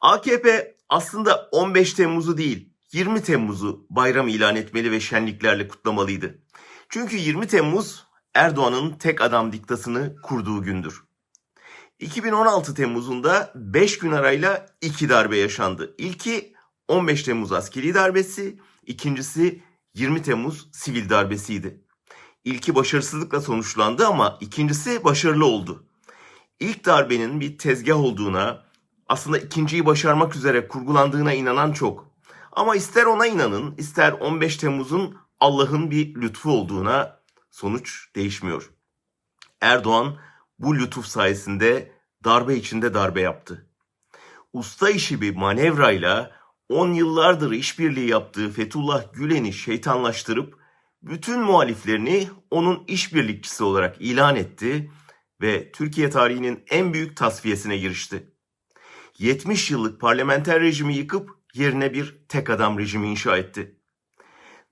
AKP aslında 15 Temmuz'u değil 20 Temmuz'u bayram ilan etmeli ve şenliklerle kutlamalıydı. Çünkü 20 Temmuz Erdoğan'ın tek adam diktasını kurduğu gündür. 2016 Temmuz'unda 5 gün arayla iki darbe yaşandı. İlki 15 Temmuz askeri darbesi, ikincisi 20 Temmuz sivil darbesiydi. İlki başarısızlıkla sonuçlandı ama ikincisi başarılı oldu. İlk darbenin bir tezgah olduğuna, aslında ikinciyi başarmak üzere kurgulandığına inanan çok. Ama ister ona inanın, ister 15 Temmuz'un Allah'ın bir lütfu olduğuna sonuç değişmiyor. Erdoğan bu lütuf sayesinde darbe içinde darbe yaptı. Usta işi bir manevrayla 10 yıllardır işbirliği yaptığı Fethullah Gülen'i şeytanlaştırıp bütün muhaliflerini onun işbirlikçisi olarak ilan etti ve Türkiye tarihinin en büyük tasfiyesine girişti. 70 yıllık parlamenter rejimi yıkıp yerine bir tek adam rejimi inşa etti.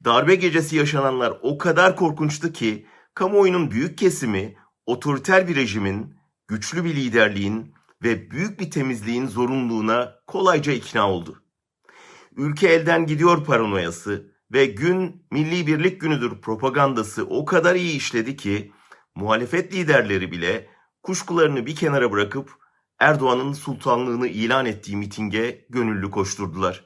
Darbe gecesi yaşananlar o kadar korkunçtu ki kamuoyunun büyük kesimi otoriter bir rejimin, güçlü bir liderliğin ve büyük bir temizliğin zorunluluğuna kolayca ikna oldu. Ülke elden gidiyor paranoyası ve gün Milli Birlik Günüdür propagandası o kadar iyi işledi ki muhalefet liderleri bile kuşkularını bir kenara bırakıp Erdoğan'ın sultanlığını ilan ettiği mitinge gönüllü koşturdular.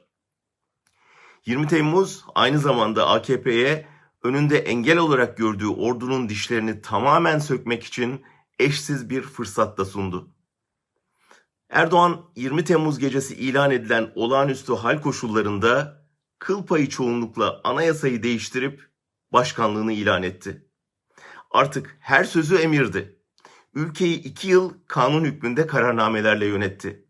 20 Temmuz aynı zamanda AKP'ye önünde engel olarak gördüğü ordunun dişlerini tamamen sökmek için eşsiz bir fırsat da sundu. Erdoğan 20 Temmuz gecesi ilan edilen olağanüstü hal koşullarında kıl payı çoğunlukla anayasayı değiştirip başkanlığını ilan etti. Artık her sözü emirdi. Ülkeyi iki yıl kanun hükmünde kararnamelerle yönetti.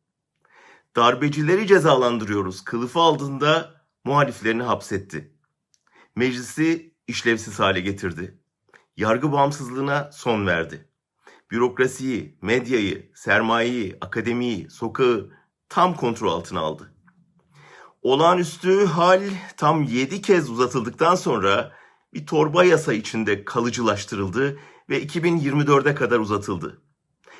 Darbecileri cezalandırıyoruz kılıfı aldığında muhaliflerini hapsetti. Meclisi işlevsiz hale getirdi. Yargı bağımsızlığına son verdi. Bürokrasiyi, medyayı, sermayeyi, akademiyi, sokağı tam kontrol altına aldı. Olağanüstü hal tam 7 kez uzatıldıktan sonra bir torba yasa içinde kalıcılaştırıldı ve 2024'e kadar uzatıldı.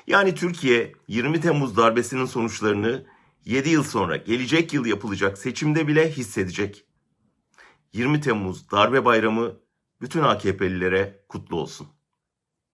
Yani Türkiye 20 Temmuz darbesinin sonuçlarını 7 yıl sonra gelecek yıl yapılacak seçimde bile hissedecek. 20 Temmuz darbe bayramı bütün AKP'lilere kutlu olsun.